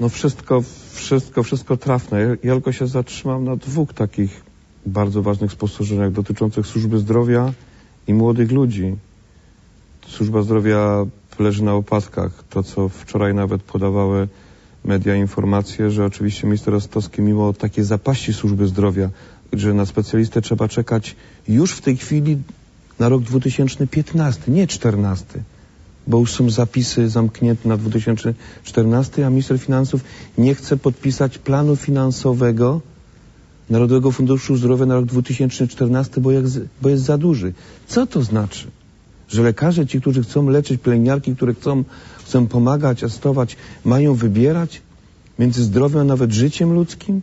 No wszystko, wszystko, wszystko trafne. Ja, tylko się zatrzymam na dwóch takich bardzo ważnych spostrzeżeniach dotyczących służby zdrowia i młodych ludzi. Służba zdrowia leży na opadkach. To, co wczoraj nawet podawały media informacje, że oczywiście minister Rostowski mimo takiej zapaści służby zdrowia, że na specjalistę trzeba czekać już w tej chwili na rok 2015, nie 14 bo już są zapisy zamknięte na 2014, a minister finansów nie chce podpisać planu finansowego Narodowego Funduszu Zdrowia na rok 2014, bo, jak, bo jest za duży. Co to znaczy? Że lekarze, ci, którzy chcą leczyć, pielęgniarki, które chcą, chcą pomagać, asystować, mają wybierać między zdrowiem a nawet życiem ludzkim?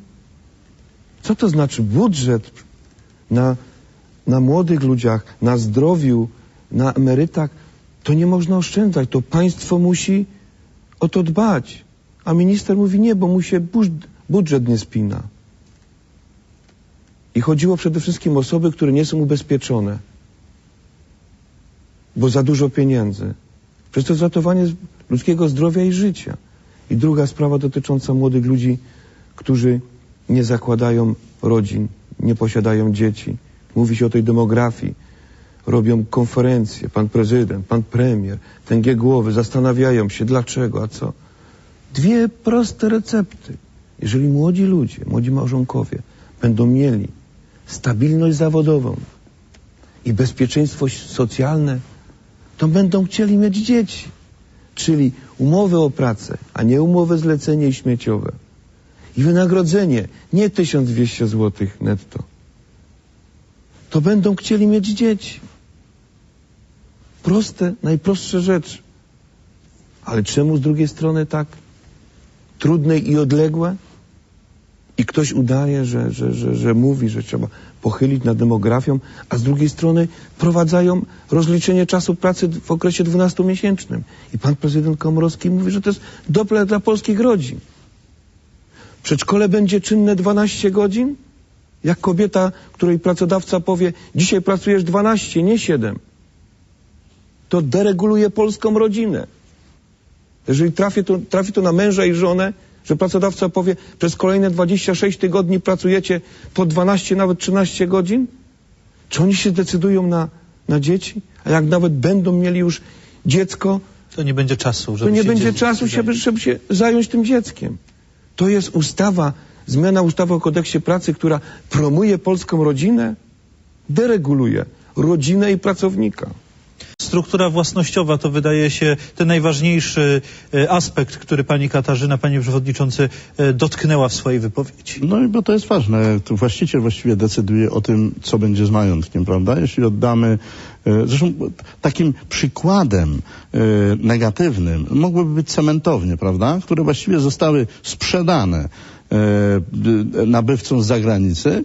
Co to znaczy budżet na, na młodych ludziach, na zdrowiu, na emerytach? To nie można oszczędzać. To państwo musi o to dbać. A minister mówi nie, bo mu się bud- budżet nie spina. I chodziło przede wszystkim o osoby, które nie są ubezpieczone, bo za dużo pieniędzy. Przecież to ratowanie ludzkiego zdrowia i życia. I druga sprawa dotycząca młodych ludzi, którzy nie zakładają rodzin, nie posiadają dzieci. Mówi się o tej demografii. Robią konferencje, pan prezydent, pan premier, tęgie głowy, zastanawiają się dlaczego, a co. Dwie proste recepty. Jeżeli młodzi ludzie, młodzi małżonkowie będą mieli stabilność zawodową i bezpieczeństwo socjalne, to będą chcieli mieć dzieci. Czyli umowę o pracę, a nie umowę zlecenie i śmieciowe. I wynagrodzenie, nie 1200 zł netto. To będą chcieli mieć dzieci. Proste, najprostsze rzeczy. Ale czemu z drugiej strony tak trudne i odległe? I ktoś udaje, że, że, że, że mówi, że trzeba pochylić nad demografią, a z drugiej strony prowadzają rozliczenie czasu pracy w okresie 12-miesięcznym. I pan prezydent Komorowski mówi, że to jest dobre dla polskich rodzin. Przedszkole będzie czynne 12 godzin? Jak kobieta, której pracodawca powie, dzisiaj pracujesz 12, nie 7. To dereguluje polską rodzinę. Jeżeli trafi to, trafi to na męża i żonę, że pracodawca powie, przez kolejne 26 tygodni pracujecie po 12, nawet 13 godzin, czy oni się decydują na, na dzieci? A jak nawet będą mieli już dziecko, To nie będzie czasu, to żeby nie się będzie czasu, żeby, żeby się zająć tym dzieckiem. To jest ustawa, zmiana ustawy o kodeksie pracy, która promuje polską rodzinę, dereguluje rodzinę i pracownika. Struktura własnościowa to wydaje się ten najważniejszy e, aspekt, który pani Katarzyna, panie przewodniczący, e, dotknęła w swojej wypowiedzi. No i bo to jest ważne. To właściciel właściwie decyduje o tym, co będzie z majątkiem, prawda? Jeśli oddamy. e, Zresztą takim przykładem negatywnym mogłyby być cementownie, prawda? Które właściwie zostały sprzedane nabywcom z zagranicy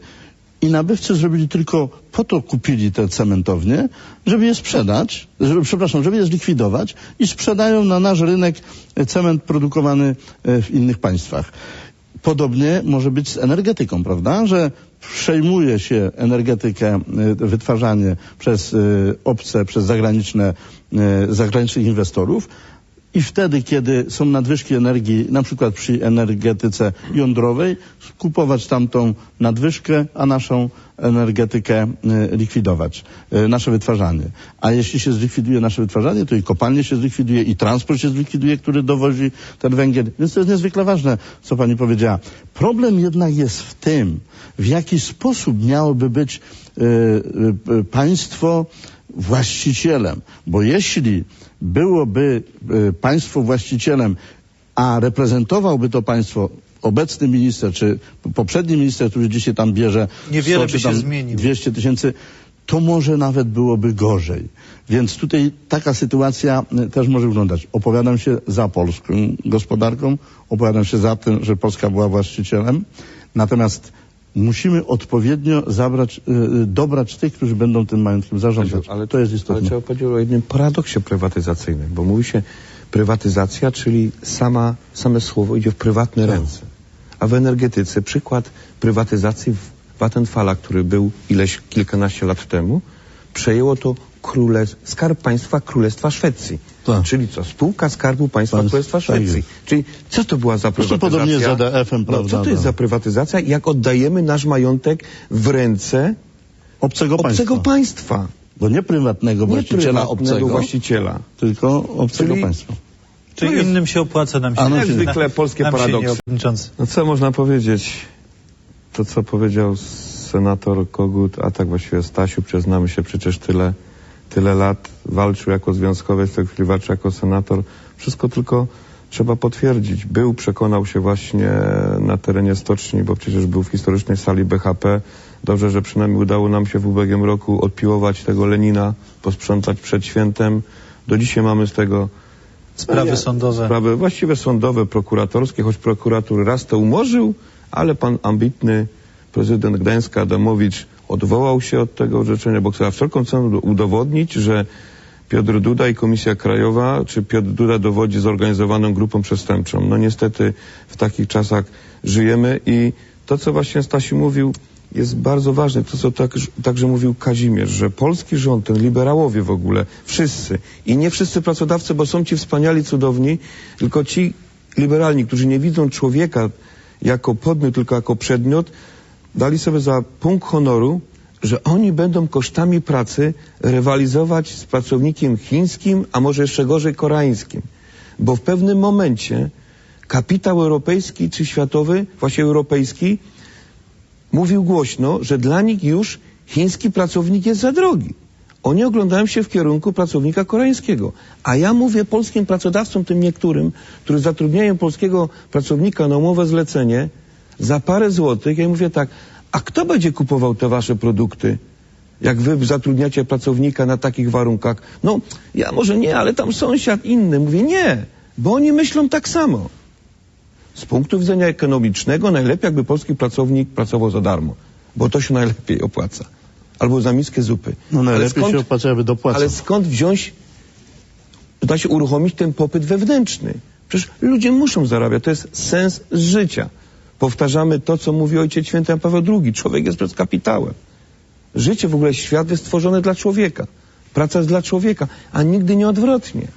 i nabywcy zrobili tylko po to kupili te cementownie, żeby je sprzedać, żeby, przepraszam, żeby je zlikwidować i sprzedają na nasz rynek cement produkowany e, w innych państwach. Podobnie może być z energetyką, prawda? Że przejmuje się energetykę, e, wytwarzanie przez e, obce, przez zagraniczne, zagranicznych inwestorów i wtedy, kiedy są nadwyżki energii, na przykład przy energetyce jądrowej, kupować tamtą nadwyżkę, a naszą energetykę e, likwidować, e, nasze wytwarzanie. A jeśli się zlikwiduje nasze wytwarzanie, to i kopalnie się zlikwiduje, i transport się zlikwiduje, który dowozi ten węgiel. Więc to jest niezwykle ważne, co pani powiedziała. Problem jednak jest w tym, w jaki sposób miałoby być e, państwo właścicielem. Bo jeśli byłoby e, państwo właścicielem, a reprezentowałby to państwo obecny minister, czy poprzedni minister, który dzisiaj tam bierze Niewiele 100 by czy się tam zmieniło. 200 tysięcy, to może nawet byłoby gorzej. Więc tutaj taka sytuacja y, też może wyglądać. Opowiadam się za polską gospodarką, opowiadam się za tym, że Polska była właścicielem, natomiast musimy odpowiednio zabrać, y, dobrać tych, którzy będą tym majątkiem zarządzać. Ale to jest Ale istotne. trzeba powiedzieć o jednym paradoksie prywatyzacyjnym, bo mówi się prywatyzacja, czyli sama, same słowo idzie w prywatne ręce. A w energetyce przykład prywatyzacji w Vattenfalla, który był ileś kilkanaście lat temu, przejęło to Królestw, Skarb Państwa Królestwa Szwecji. Tak. Czyli co? Spółka Skarbu Państwa Państw- Królestwa tak Szwecji. jest. Czyli co to była za prywatyzacja? podobnie z ZDF-em, No, prawda, co to jest tak. za prywatyzacja, jak oddajemy nasz majątek w ręce Obcego, obcego państwa. państwa? Bo nie prywatnego Nie właściciela prywatnego obcego, właściciela. tylko obcego Czyli- państwa. Czyli To jest- innym się opłaca, nam się A, no nie. jak zwykle polskie Się nie, paradoksy. No co można powiedzieć? To, co powiedział senator Kogut, a tak właściwie Stasiu, przyznamy się przecież tyle, tyle lat walczył jako związkowiec, w tej chwili walczy jako senator. Wszystko tylko trzeba potwierdzić. Był, przekonał się właśnie na terenie stoczni, bo przecież był w historycznej sali BHP. Dobrze, że przynajmniej udało nam się w ubiegłym roku odpiłować tego Lenina, posprzątać przed świętem. Do dzisiaj mamy z tego Sprawy nie, sądowe. Sprawy właściwie sądowe, prokuratorskie, choć prokurator raz to umorzył, ale pan ambitny prezydent Gdańska Adamowicz odwołał się od tego orzeczenia, bo chciał wszelką ceną udowodnić, że Piotr Duda i Komisja Krajowa, czy Piotr Duda dowodzi zorganizowaną grupą przestępczą. No niestety w takich czasach żyjemy i to, co właśnie Stasiu mówił, jest bardzo ważne. To, co tak, także mówił Kazimierz, że polski rząd, ten liberałowie w ogóle, wszyscy i nie wszyscy pracodawcy, bo są ci wspaniali, cudowni, tylko ci liberalni, którzy nie widzą człowieka jako podmiot, tylko jako przedmiot, dali sobie za punkt honoru, że oni będą kosztami pracy rywalizować z pracownikiem chińskim, a może jeszcze gorzej koreańskim. Bo w pewnym momencie kapitał europejski czy światowy, właśnie europejski, mówił głośno, że dla nich już chiński pracownik jest za drogi. Oni oglądają się w kierunku pracownika koreańskiego. A ja mówię polskim pracodawcom, tym niektórym, którzy zatrudniają polskiego pracownika na umowę zlecenie za parę złotych, ja mówię tak, a kto będzie kupował te wasze produkty? Jak wy zatrudniacie pracownika na takich warunkach? No, ja może nie, ale tam sąsiad inny. Mówię, nie, bo oni myślą tak samo. Z punktu widzenia ekonomicznego najlepiej, jakby polski pracownik pracował za darmo, bo to się najlepiej opłaca. Albo za miskę zupy. No najlepiej skąd- się opłaca, jakby dopłacał. Ale skąd wziąć, da się uruchomić ten popyt wewnętrzny? Przecież ludzie muszą zarabiać, to jest sens życia. Powtarzamy to, co mówi ojciec święty Jan Paweł II. Człowiek jest przed kapitałem. Życie, w ogóle świat jest stworzony dla człowieka. Praca jest dla człowieka, a nigdy nie odwrotnie.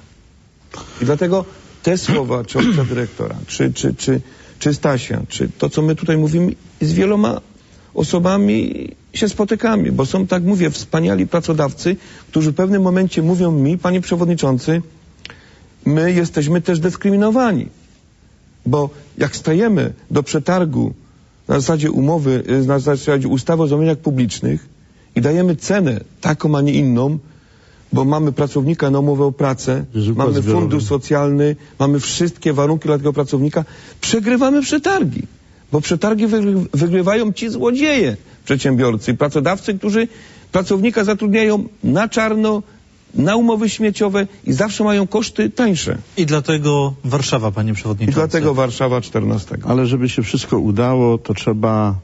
I dlatego te słowa, czy ojca dyrektora, czy, czy, czy, czy Stasia, czy to, co my tutaj mówimy, z wieloma osobami się spotykamy, bo są, tak mówię, wspaniali pracodawcy, którzy w pewnym momencie mówią mi, panie przewodniczący, my jesteśmy też dyskryminowani. Bo jak stajemy do przetargu na zasadzie umowy, y, na zasadzie ustawy o zamówieniach publicznych i dajemy cenę taką, a nie inną, bo mamy pracownika na umowę o pracę, mamy zbiorowy. fundusz socjalny, mamy wszystkie warunki dla tego pracownika, przegrywamy przetargi. Bo przetargi wygry- wygrywają ci złodzieje, przedsiębiorcy, pracodawcy, którzy pracownika zatrudniają na czarno, na umowy śmieciowe i zawsze mają koszty tańsze. I dlatego Warszawa, panie I przewodniczący. dlatego Warszawa 14. Ale żeby się wszystko udało, to trzeba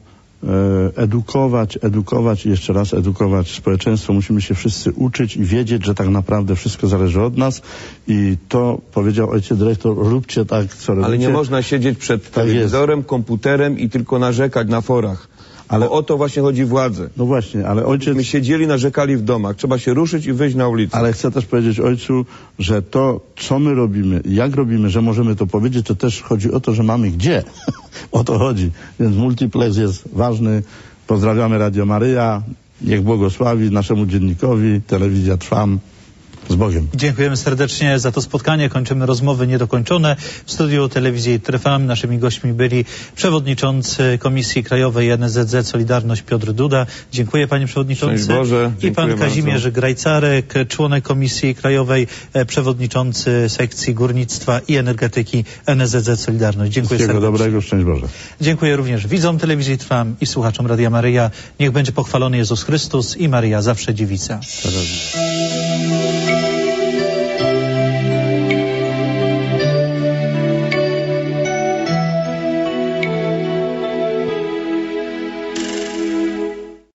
e, edukować, edukować i jeszcze raz edukować społeczeństwo. Musimy się wszyscy uczyć i wiedzieć, że tak naprawdę wszystko zależy od nas. I to powiedział ojciec dyrektor, róbcie tak, co robicie. Ale nie można siedzieć przed Tak telewizorem, komputerem i tylko narzekać na forach. Ale- Bo o to właśnie chodzi władzę. No właśnie, ale ojciec... My siedzieli, narzekali w domach. Trzeba się ruszyć i wyjść na ulicę. Ale chcę też powiedzieć ojcu, że to, co my robimy, jak robimy, że możemy to powiedzieć, to też chodzi o to, że mamy gdzie. o to chodzi. Więc multiplex jest ważny. Pozdrawiamy Radio Maryja. Niech błogosławi naszemu dziennikowi. Telewizja Trwam. Z Bogiem. Dziękujemy serdecznie za to spotkanie. Kończymy rozmowy niedokończone. W studiu telewizji Trwam naszymi gośćmi byli przewodniczący Komisji Krajowej NSZZ Solidarność Piotr Duda. Dziękuję panie przewodniczący. Boże. I pan Kazimierz bardzo. Grajcarek, członek Komisji Krajowej, e, przewodniczący sekcji górnictwa i energetyki NSZZ Solidarność. Dziękuję Wszystkiego serdecznie. dobrego. Szczęść Boże. Dziękuję również widzom telewizji Trwam i słuchaczom Radia Maryja. Niech będzie pochwalony Jezus Chrystus i Maryja zawsze dziewica. Tak,